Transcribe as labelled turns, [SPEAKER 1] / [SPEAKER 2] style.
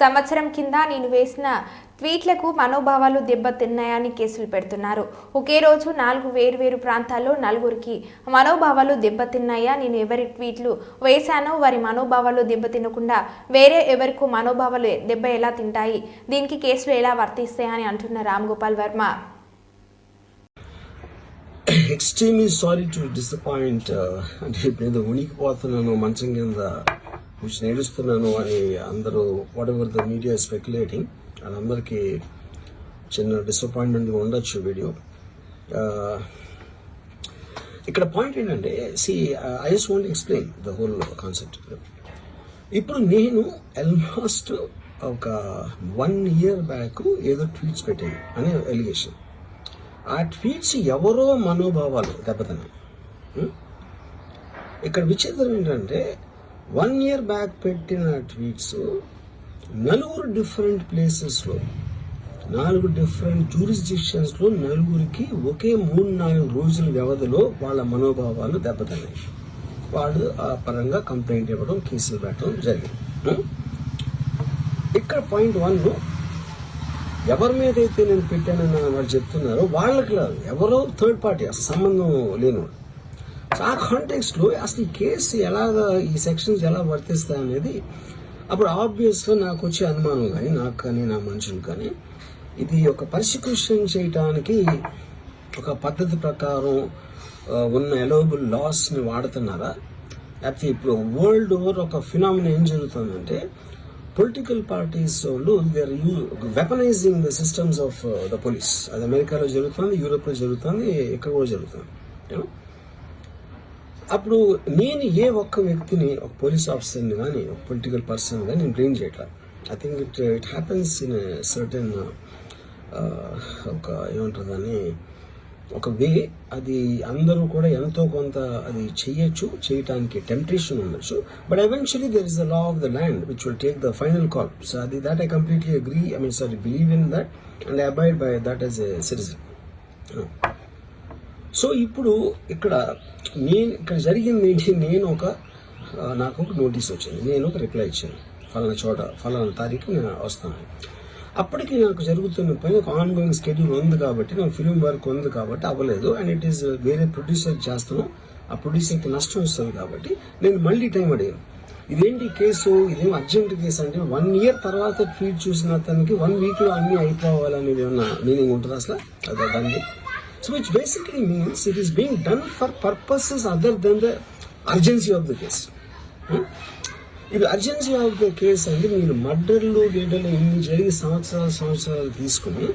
[SPEAKER 1] సంవత్సరం కింద నేను వేసిన ట్వీట్లకు మనోభావాలు దెబ్బతిన్నాయని కేసులు పెడుతున్నారు. ఒకే రోజు నాలుగు వేరువేరు ప్రాంతాల్లో నలుగురికి మనోభావాలు దెబ్బతిన్నాయా? నేను ఎవరి ట్వీట్లు వేశానో వారి మనోభావాలు దెబ్బతినకుండా వేరే ఎవరికి మనోభావాలు దెబ్బ ఎలా తింటాయి? దీనికి కేసులు ఎలా వర్తిస్తాయని అంటున్న Ram Gopal Varma
[SPEAKER 2] extremely sorry to disappoint అంటే ఇప్పుడు ఏదో ఉనికిపోతున్నాను మంచం కింద కూర్చొని ఏడుస్తున్నాను అని అందరూ whatever the media speculating వాళ్ళందరికీ చిన్న డిసప్పాయింట్మెంట్ ఉండొచ్చు వీడియో. ఇక్కడ పాయింట్ ఏంటంటే see I just want explain the whole concept ఇప్పుడు నేను ఆల్మోస్ట్ ఒక వన్ ఇయర్ బ్యాక్ ఏదో ట్వీట్స్ పెట్టాను అనే ఎలిగేషన్ ఆ ట్వీట్స్ ఎవరో మనోభావాలు దెబ్బతిన్నాయి. ఇక్కడ విచిత్రం ఏంటంటే వన్ ఇయర్ బ్యాక్ పెట్టిన ట్వీట్స్ నలుగురు డిఫరెంట్ ప్లేసెస్లో నాలుగు డిఫరెంట్ జూరిస్డిక్షన్స్లో నలుగురికి ఒకే మూడు నాలుగు రోజుల వ్యవధిలో వాళ్ళ మనోభావాలు దెబ్బతిన్నాయి. వాళ్ళు ఆ పరంగా కంప్లైంట్ ఇవ్వడం కేసులు పెట్టడం జరిగింది. Hmm? ఇక్కడ పాయింట్ వన్ ఎవరి మీద అయితే నేను పెట్టానని వాళ్ళు చెప్తున్నారో వాళ్ళకి ఎవరో థర్డ్ పార్టీ అసలు సంబంధం లేనివాడు ఆ కాంటెక్స్లో అసలు ఈ కేసు ఎలాగ ఈ సెక్షన్స్ ఎలా వర్తిస్తాయి అనేది అప్పుడు ఆబ్వియస్గా నాకు వచ్చే అనుమానం కానీ నాకు కానీ నా మనుషులు కానీ ఇది ఒక పర్సిక్యూషన్ చేయటానికి ఒక పద్ధతి ప్రకారం ఉన్న ఎలోబుల్ లాస్ని వాడుతున్నారా? లేకపోతే ఇప్పుడు వరల్డ్ ఓవర్ ఒక ఫినామినా ఏం జరుగుతుందంటే పొలిటికల్ పార్టీస్ వాళ్ళు they are weaponising the systems of the police అది అమెరికాలో జరుగుతుంది యూరోప్లో జరుగుతుంది ఇక్కడ కూడా జరుగుతుంది? అప్పుడు నేను ఏ ఒక్క వ్యక్తిని ఒక పోలీస్ ఆఫీసర్ని కానీ ఒక పొలిటికల్ పర్సన్ కానీ నేను బ్లేమ్ చేయట్లా. I think it it happens in certain ఒక ఏమంటారు దాన్ని ఒక వే అది అందరూ కూడా ఎంతో కొంత అది చేయొచ్చు చేయటానికి టెంప్టేషన్ ఉండొచ్చు. But eventually there is the law of the land which will take the final call so అది that I completely agree I mean sorry believe in that and I abide by that as a citizen so ఇప్పుడు ఇక్కడ నేను ఇక్కడ జరిగింది ఏంటి నేను ఒక నాకు ఒక నోటీస్ వచ్చింది. నేను ఒక రిప్లై ఇచ్చాను. ఫలానా చోట ఫలానా తారీఖు నేను వస్తాను. అప్పటికి నాకు జరుగుతున్న పని ఒక ఆన్ గోయింగ్ స్కెడ్యూల్ ఉంది కాబట్టి నాకు ఫిలిం వర్క్ ఉంది కాబట్టి అవ్వలేదు. అండ్ ఇట్ ఈస్ వేరే ప్రొడ్యూసర్ చేస్తున్నాం. ఆ ప్రొడ్యూసర్కి నష్టం వస్తుంది కాబట్టి నేను మళ్ళీ టైం అడిగాను. ఇదేంటి కేసు? ఇదేం అర్జెంట్ కేసు అంటే వన్ ఇయర్ తర్వాత ఫీడ్ చూసిన అతనికి వన్ వీక్లో అన్నీ అయిపోవాలనేది ఏమన్నా మీనింగ్ ఉంటుంది అసలు? అదే దాన్ని So which basically means it is being done for purposes other than the urgency of the case ఇది అర్జెన్సీ ఆఫ్ ద కేస్ అంటే మీరు మర్డర్లు గేటలు ఇన్ని జరిగి సంవత్సరాలు సంవత్సరాలు తీసుకుని